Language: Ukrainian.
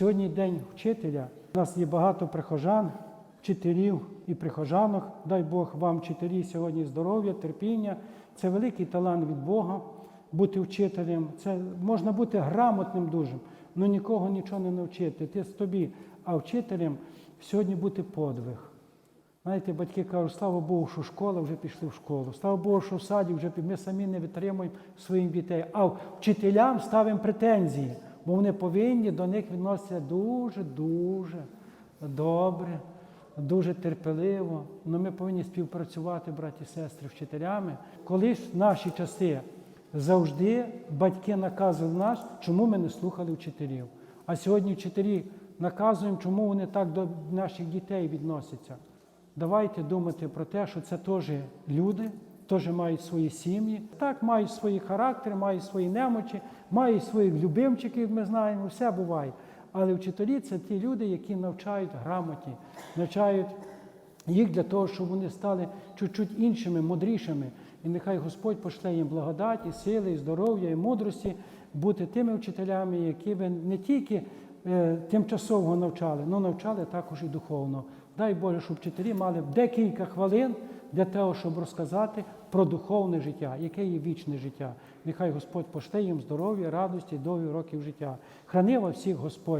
Сьогодні день вчителя. У нас є багато прихожан, вчителів і прихожанок. Дай Бог вам, вчителі, сьогодні здоров'я, терпіння. Це великий талант від Бога бути вчителем. Це можна бути грамотним дуже, але нікого нічого не навчити. Ти з тобі, а вчителем сьогодні бути подвиг. Знаєте, батьки кажуть, слава Богу, що школа вже пішли в школу. Слава Богу, що в саді вже ми самі не витримуємо своїх дітей. А вчителям ставимо претензії, бо вони повинні до них відноситися дуже-дуже добре, дуже терпеливо. Ну, ми повинні співпрацювати, браті і сестри, вчителями. Колись в наші часи завжди батьки наказували нас, чому ми не слухали вчителів. А сьогодні вчителі наказуємо, чому вони так до наших дітей відносяться. Давайте думати про те, що це теж люди, теж мають свої сім'ї. Так, мають свої характери, мають свої немочі, мають своїх любимчиків, ми знаємо, все буває. Але вчителі це ті люди, які навчають грамоті, навчають їх для того, щоб вони стали чуть-чуть іншими, мудрішими. І нехай Господь пошле їм благодать, і сили, і здоров'я, і мудрості бути тими вчителями, які ви не тільки е, тимчасово навчали, але навчали також і духовно. Дай Боже, щоб вчителі мали декілька хвилин для того, щоб розказати про духовне життя, яке є вічне життя. Нехай Господь пошле їм здоров'я, радості, довгі років життя. Храни вас всіх Господь.